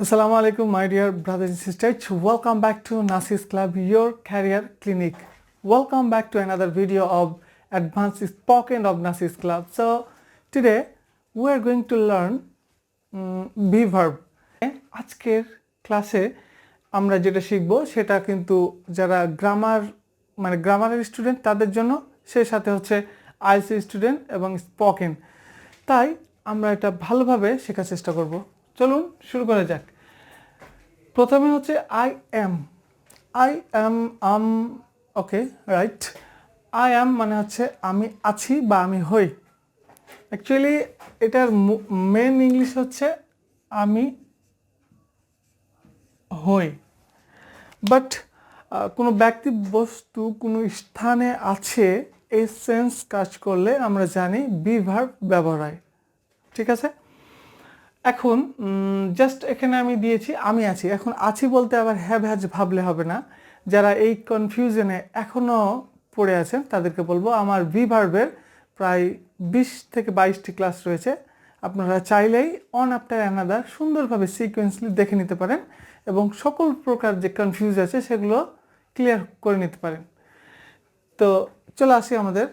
আসসালামু আলাইকুম my dear brother and sisters welcome back to Nasis club your career clinic welcome back to another video of advance spoken of Nasis club so today we are going to learn be verb আজকের ক্লাসে আমরা যেটা শিখব, সেটা কিন্তু যারা grammar মানে গ্রামারের স্টুডেন্ট তাদের জন্য সেই সাথে হচ্ছে আইসি স্টুডেন্ট এবং স্পোকেন তাই আমরা এটা ভালোভাবে শেখার চেষ্টা করব। চলুন শুরু করা যাক। প্রথমে হচ্ছে I am I am um okay right I am মানে হচ্ছে আমি আছি বা আমি হই। অ্যাকচুয়ালি এটার মেন ইংলিশ হচ্ছে আমি হই। বাট কোনো ব্যক্তি, বস্তু, কোনো স্থানে আছে, এই সেন্স কাজ করলে আমরা জানি বি ভার্ব ব্যবহার হয়। ঠিক আছে? এখন জাস্ট এখানে আমি দিয়েছি, আমি আছি। এখন আছি বলতে আবার হ্যাভ হ্যাজ ভাবলে হবে না। যারা এই কনফিউশনে এখনও পড়ে আছেন, তাদেরকে বলব আমার ভি ভার্বের প্রায় বিশ থেকে বাইশটি ক্লাস রয়েছে। আপনারা চাইলেই অন আফটার অ্যানাদার সুন্দরভাবে সিকোয়েন্সলি দেখে নিতে পারেন এবং সকল প্রকার যে কনফিউজ আছে সেগুলো ক্লিয়ার করে নিতে পারেন। তো চলে আসি আমাদের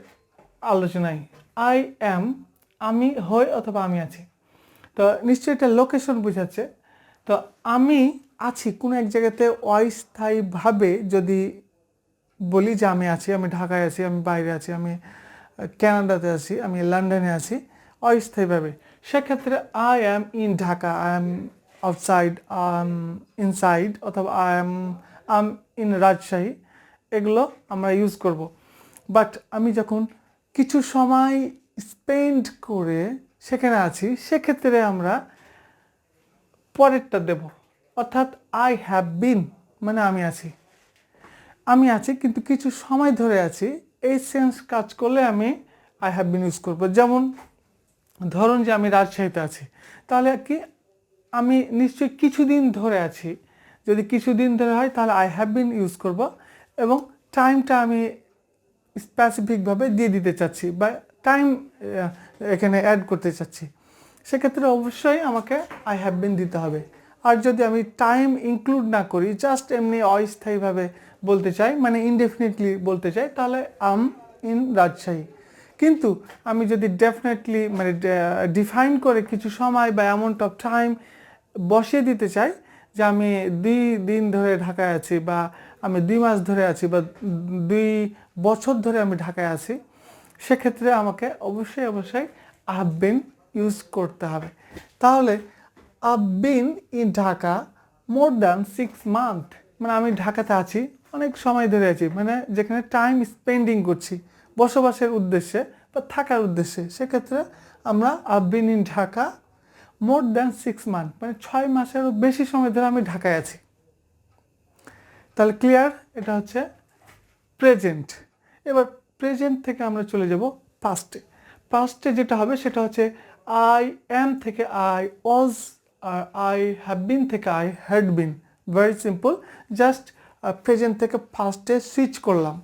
আলোচনায়। আই অ্যাম আমি, হই অথবা আমি আছি। তো নিশ্চয়ই এটা লোকেশন বোঝাচ্ছে। তো আমি আছি কোনো এক জায়গাতে অস্থায়ীভাবে যদি বলি যে আমি আছি, আমি ঢাকায় আছি, আমি বাইরে আছি, আমি ক্যানাডাতে আছি, আমি লন্ডনে আছি, অস্থায়ীভাবে। সেক্ষেত্রে I am in Dhaka I am outside um inside অথবা I am um in Rajshahi এগুলো আমরা ইউজ করব। বাট আমি যখন কিছু সময় স্পেন্ড করে সেখানে আছি, সেক্ষেত্রে আমরা পরেরটা দেব। অর্থাৎ আই হ্যাভ বিন মানে আমি আছি। আমি আছি কিন্তু কিছু সময় ধরে আছি, এই সেন্স কাজ করলে আমি আই হ্যাভ বিন ইউজ করব। যেমন ধরুন যে আমি রাজশাহীতে আছি, তাহলে কি আমি নিশ্চয়ই কিছুদিন ধরে আছি। যদি কিছুদিন ধরে হয়, তাহলে আই হ্যাভ বিন ইউজ করব এবং টাইমটা আমি স্পেসিফিকভাবে দিয়ে দিতে চাচ্ছি বা টাইম এখানে অ্যাড করতে চাচ্ছি। সেক্ষেত্রে অবশ্যই আমাকে আই হ্যাভ বিন দিতে হবে। আর যদি আমি টাইম ইনক্লুড না করি জাস্ট এমনি অস্থায়ীভাবে বলতে চাই মানে ইনডেফিনেটলি বলতে চাই, তাহলে আম ইন রাজশাহী। কিন্তু আমি যদি ডেফিনেটলি মানে ডিফাইন করে কিছু সময় বা অ্যামাউন্ট অফ টাইম বসিয়ে দিতে চাই, যে আমি দুই দিন ধরে ঢাকায় আছি বা আমি দুই মাস ধরে আছি বা দুই বছর ধরে আমি ঢাকায় আছি সেক্ষেত্রে আমাকে অবশ্যই অবশ্যই আহবিন ইউজ করতে হবে। তাহলে I've been in Dhaka more than six month মানে আমি ঢাকাতে আছি, অনেক সময় ধরে আছি মানে যেখানে টাইম স্পেন্ডিং করছি, বসবাসের উদ্দেশ্যে বা থাকার উদ্দেশ্যে, সেক্ষেত্রে আমরা I've been in Dhaka more than six month মানে ছয় মাসেরও বেশি সময় ধরে আমি ঢাকায় আছি। তাহলে ক্লিয়ার এটা হচ্ছে প্রেজেন্ট এবার প্রেজেন্ট থেকে আমরা চলে যাব পাস্টে পাস্টে যেটা হবে সেটা হচ্ছে আই এম থেকে আই ওয়াজ আর আই হ্যাভ বিন থেকে I had been very simple just present থেকে ফার্স্টে সুইচ করলাম।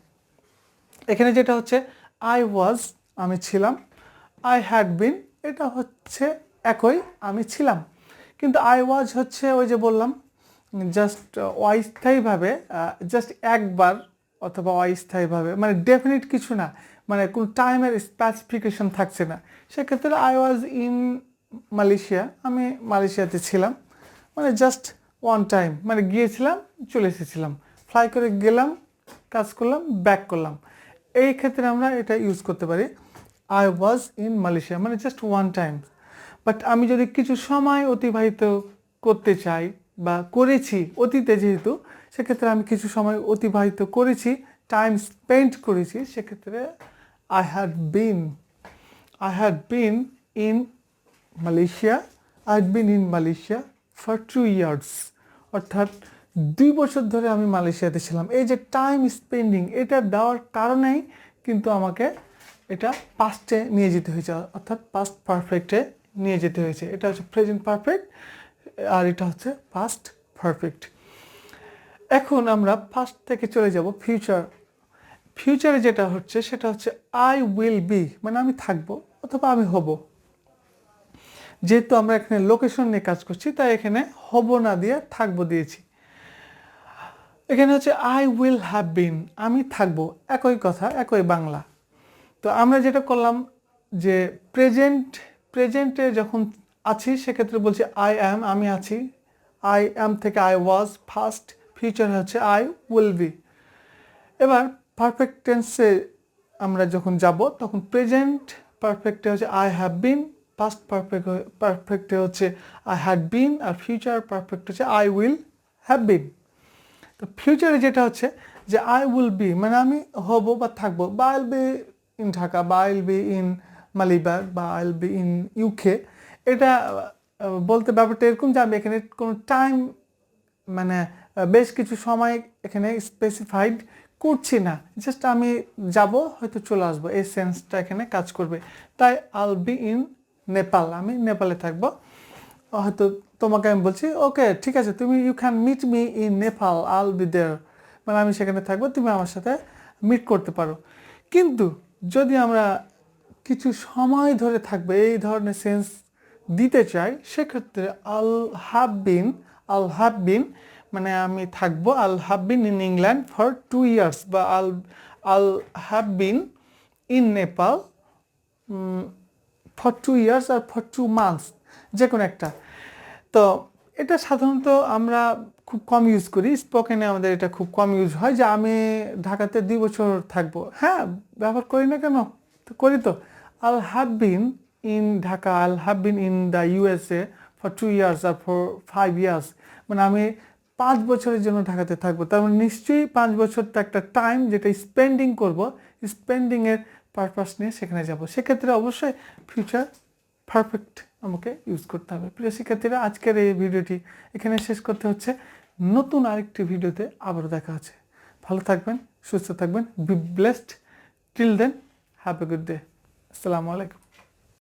এখানে যেটা হচ্ছে আই ওয়াজ আমি ছিলাম। আই হ্যাড বিন এটা হচ্ছে একই, আমি ছিলাম। কিন্তু আই ওয়াজ হচ্ছে ওই যে বললাম জাস্ট অস্থায়ীভাবে জাস্ট একবার অথবা অস্থায়ীভাবে মানে ডেফিনিট কিছু না মানে কোনো টাইমের স্পেসিফিকেশন থাকছে না। সেক্ষেত্রে আই ওয়াজ ইন মালয়েশিয়া আমি মালয়েশিয়াতে ছিলাম মানে জাস্ট ওয়ান টাইম মানে গিয়েছিলাম, চলে এসেছিলাম। ফ্লাই করে গেলাম, কাজ করলাম ব্যাক করলাম। এই ক্ষেত্রে আমরা এটা ইউজ করতে পারি। আই ওয়াজ ইন মালয়েশিয়া মানে জাস্ট ওয়ান টাইম বাট আমি যদি কিছু সময় অতিবাহিত করতে চাই বা করেছি অতীতে যেহেতু, সেক্ষেত্রে আমি কিছু সময় অতিবাহিত করেছি টাইম স্পেন্ড করেছি, সেক্ষেত্রে I had been I had been in Malaysia I had been in Malaysia for two years অর্থাৎ দুই বছর ধরে আমি মালয়েশিয়াতে ছিলাম। এই যে টাইম স্পেন্ডিং এটা দেওয়ার কারণেই কিন্তু আমাকে এটা পাস্টে নিয়ে যেতে হয়েছে। অর্থাৎ পাস্ট পারফেক্টে নিয়ে যেতে হয়েছে। এটা হচ্ছে প্রেজেন্ট পারফেক্ট আর এটা হচ্ছে পাস্ট পারফেক্ট এখন আমরা ফার্স্ট থেকে চলে যাব ফিউচার ফিউচারে যেটা হচ্ছে, সেটা হচ্ছে আই উইল বি মানে আমি থাকব অথবা আমি হব। যেহেতু আমরা এখানে লোকেশন নিয়ে কাজ করছি, তাই এখানে হব না দিয়ে থাকব দিয়েছি। এখানে হচ্ছে আই উইল হ্যাভ বিন আমি থাকব, একই কথা, একই বাংলা। তো আমরা যেটা করলাম যে প্রেজেন্ট প্রেজেন্টে যখন আছি, সেক্ষেত্রে বলছি আই অ্যাম আমি আছি। আই অ্যাম থেকে আই ওয়াজ ফার্স্ট ফিউচার হচ্ছে আই উইল বি এবার পারফেক্ট টেন্সে আমরা যখন যাব, তখন প্রেজেন্ট পারফেক্টে হচ্ছে I have been past perfect পারফেক্টে হচ্ছে আই হ্যাড বিন আর ফিউচার পারফেক্ট হচ্ছে আই উইল হ্যাভ বিন তো ফিউচারে যেটা হচ্ছে যে আই উইল বি মানে আমি হব বা থাকব, বা আইল বি ইন ঢাকা, বা আইল বি ইন মালিবাগ বা আইল বি ইন ইউকে এটা বলতে ব্যাপারটা এরকম যে আমি এখানে কোনো টাইম মানে বেশ কিছু সময় এখানে স্পেসিফাইড করছি না। জাস্ট আমি যাব, হয়তো চলে আসব। এই সেন্সটা এখানে কাজ করবে। তাই আল বি ইন নেপাল আমি নেপালে থাকব। হয়তো তোমাকে আমি বলছি ওকে ঠিক আছে, তুমি you can meet me in Nepal I'll be there মানে আমি সেখানে থাকব, তুমি আমার সাথে মিট করতে পারো। কিন্তু যদি আমরা কিছু সময় ধরে থাকবে, এই ধরনের সেন্স দিতে চাই সেক্ষেত্রে আল হ্যাভ বিন আল হ্যাভ বিন মানে আমি থাকব I'll have been in England for two years বা I'll I'll have been in Nepal for two years R for two months যে কোনো একটা। তো এটা সাধারণত আমরা খুব কম ইউজ করি, স্পোকেনে আমাদের এটা খুব কম ইউজ হয় যে আমি ঢাকাতে দুই বছর থাকব। হ্যাঁ ব্যবহার করি না কেন? তো করি তো। I'll have been in Dhaka I'll have been in the USA for two years R for five years মানে আমি পাঁচ বছরের জন্য ঢাকাতে থাকব। তার মানে নিশ্চয়ই পাঁচ বছর তো একটা টাইম যেটা স্পেন্ডিং করব স্পেন্ডিংয়ের পারপাস নিয়ে সেখানে যাব। সেক্ষেত্রে অবশ্যই ফিউচার পারফেক্ট আমাকে ইউজ করতে হবে। প্রিয় শিক্ষার্থীরা, আজকের এই ভিডিওটি এখানে শেষ করতে হচ্ছে। নতুন আরেকটি ভিডিওতে আবারও দেখা আছে ভালো থাকবেন, সুস্থ থাকবেন be blessed till then have a good day আসসালামু আলাইকুম।